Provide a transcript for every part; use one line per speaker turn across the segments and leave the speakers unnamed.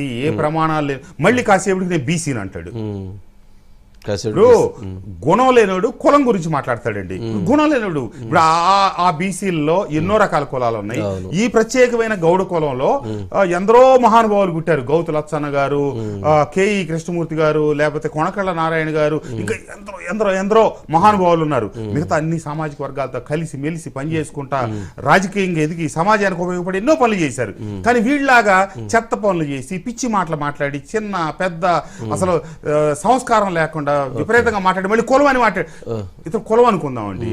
ఏ ప్రమాణాలు లేవు. మళ్ళీ కాసేపటికి నేను బీసీని అంటాడు. ఇప్పుడు గుణం లేనోడు కులం గురించి మాట్లాడతాడండి. గుణం లేనోడు. ఇప్పుడు ఆ- బీసీల్లో ఎన్నో రకాల కులాలు ఉన్నాయి. ఈ ప్రత్యేకమైన గౌడ కులంలో ఎందరో మహానుభావులు పుట్టారు. గౌతు లచ్చన్న గారు కేఈ కృష్ణమూర్తి గారు లేకపోతే కొనకళ్ళ నారాయణ గారు ఇంకా ఎందరో ఎందరో ఎందరో మహానుభావులు ఉన్నారు. మిగతా అన్ని సామాజిక వర్గాలతో కలిసి మెలిసి పని చేసుకుంటా రాజకీయంగా ఎదిగి సమాజానికి ఉపయోగపడి ఎన్నో పనులు చేశారు. కానీ వీళ్ళలాగా చెత్త పనులు చేసి పిచ్చి మాటలు మాట్లాడి చిన్న పెద్ద అసలు సంస్కారం లేకుండా విపరీతంగా మాట్లాడి మళ్ళీ కులం అని మాట్లాడి ఇతను కులం అనుకుందామండి.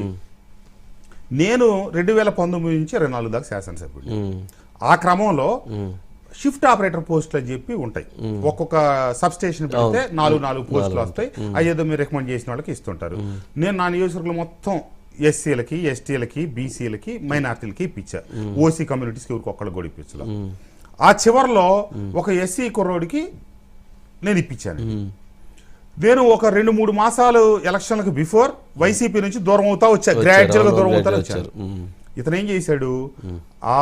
నేను రెండు వేల పంతొమ్మిది నుంచి ఇరవై నాలుగు దాకా శాసనసభ్యుడు. ఆ క్రమంలో షిఫ్ట్ ఆపరేటర్ పోస్టులు అని చెప్పి ఉంటాయి. ఒక్కొక్క సబ్ స్టేషన్ పెడితే నాలుగు నాలుగు పోస్టులు వస్తాయి. అయ్యేదో మీరు రికమెండ్ చేసిన వాళ్ళకి ఇస్తుంటారు. నేను నా నియోజకవర్గంలో మొత్తం ఎస్సీలకి ఎస్టీలకి బీసీలకి మైనార్టీలకి ఇప్పించా. ఓసీ కమ్యూనిటీస్కి ఒక్కళ్ళు కూడా ఇప్పించలా. ఆ చివరిలో ఒక ఎస్సీ కుర్రోడికి నేను ఇప్పించాను. నేను ఒక రెండు మూడు మాసాలు ఎలక్షన్లకు బిఫోర్ వైసీపీ నుంచి దూరం అవుతా వచ్చా. గ్రాడ్యువల్గా దూరం అవుతా
వచ్చారు.
ఇతను ఏం చేశాడు? ఆ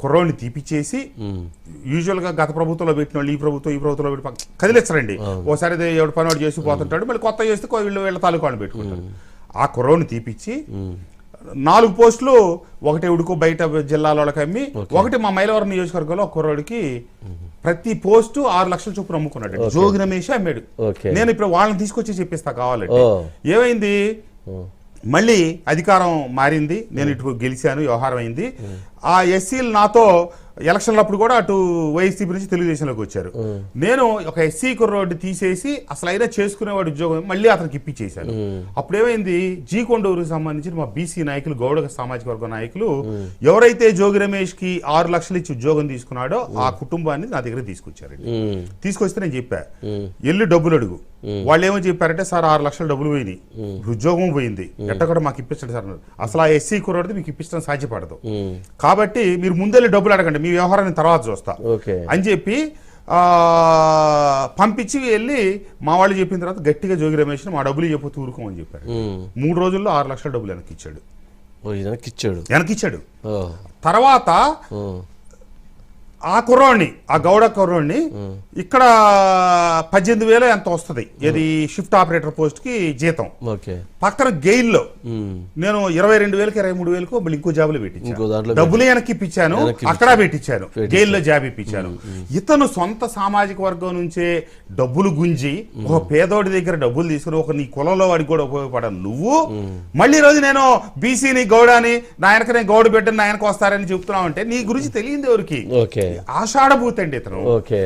కుర్రోడిని తీపిచ్చేసి. యూజువల్గా గత ప్రభుత్వంలో పెట్టిన వాళ్ళు ఈ ప్రభుత్వం ఈ ప్రభుత్వంలో పెట్టి కదిలిస్తారండి ఓసారి ఎవడు పని వాడు చేసి పోతుంటాడు మళ్ళీ కొత్త చేస్తే వీళ్ళు వీళ్ళ తాలూకా వాళ్ళు పెట్టుకుంటారు. ఆ కుర్రోడిని తీపిచ్చి నాలుగు పోస్టులు ఒకటి ఉడుకు బయట జిల్లాల అమ్మి ఒకటి మా మైలవరం నియోజకవర్గంలో ఒక కుర్రోడికి ప్రతి పోస్టు ఆరు లక్షల చొప్పున అమ్ముకున్నాడు జోగి రమేష్ అమ్మాడు. నేను ఇప్పుడు వాళ్ళని తీసుకొచ్చి చెప్పిస్తా కావాలంటే. ఏమైంది? మళ్ళీ అధికారం మారింది. నేను ఇటు గెలిచాను వ్యవహారం అయింది. ఆ ఎస్సీలు నాతో ఎలక్షన్లప్పుడు కూడా అటు వైసీపీ నుంచి తెలుగుదేశంలోకి వచ్చారు. నేను ఒక ఎస్సీ కుర్రోడ్డు తీసేసి అసలు అయినా చేసుకునేవాడు ఉద్యోగం మళ్ళీ అతనికి ఇప్పించేశాను అప్పుడు ఏమైంది జీ కొండూరుకి సంబంధించిన మా బీసీ నాయకులు గౌడ సామాజిక వర్గ నాయకులు ఎవరైతే జోగి రమేష్కి ఆరు లక్షలు ఇచ్చి ఉద్యోగం తీసుకున్నాడో ఆ కుటుంబాన్ని నా దగ్గర తీసుకొచ్చారండి. తీసుకొస్తే నేను చెప్పా ఎల్లు డబ్బులు అడుగు. వాళ్ళు ఏమో చెప్పారంటే సార్ ఆరు లక్షల డబ్బులు పోయినాయి. ఉద్యోగం పోయింది. ఎట్ట కూడా మాకు ఇప్పించండి సార్ అన్నారు. అసలు ఆ ఎస్సీ కుర్రాడితే మీకు ఇప్పించడం సాధ్యపడదు. కాబట్టి మీరు ముందెళ్ళి డబ్బులు అడగండి మీ వ్యవహారాన్ని తర్వాత చూస్తా. అని చెప్పి పంపించి వెళ్ళి మా వాళ్ళు చెప్పిన తర్వాత గట్టిగా జోగి రమేష్ మా డబ్బులు చెప్పు ఊరుకోమని చెప్పారు. మూడు రోజుల్లో ఆరు లక్షల డబ్బులు వెనక్కి ఇచ్చాడు.
ఓ ఇదనకి ఇచ్చాడు.
వెనక్కి ఇచ్చాడు.
ఓ.
తర్వాత. ఆ కుర్రోడిని ఆ గౌడ కుర్రోడిని ఇక్కడ పద్దెనిమిది వేలు ఎంత వస్తుంది? ఇది షిఫ్ట్ ఆపరేటర్ పోస్ట్కి జీతం పక్కన గెయిల్లో. నేను ఇరవై రెండు వేలకి ఇరవై మూడు వేలకు మళ్ళీ ఇంకో జాబులు పెట్టించాను. డబ్బులు వెనక్కి ఇప్పించాను అక్కడ పెట్టించాను. జైల్లో జాబ్ ఇప్పించాను. ఇతను సొంత సామాజిక వర్గం నుంచే డబ్బులు గుంజి ఒక పేదోడి దగ్గర డబ్బులు తీసుకుని ఒక నీ కులంలో వాడికి కూడా ఉపయోగపడాలి నువ్వు. మళ్ళీ రోజు నేను బీసీని గౌడాని నా వెనక నేను గౌడ బిడ్డని నా వెనక వస్తారని చెప్తున్నావు అంటే నీ గురించి తెలియదు ఎవరికి?
ఓకే.
ఆషాఢభూతండి ఇతను.
ఓకే.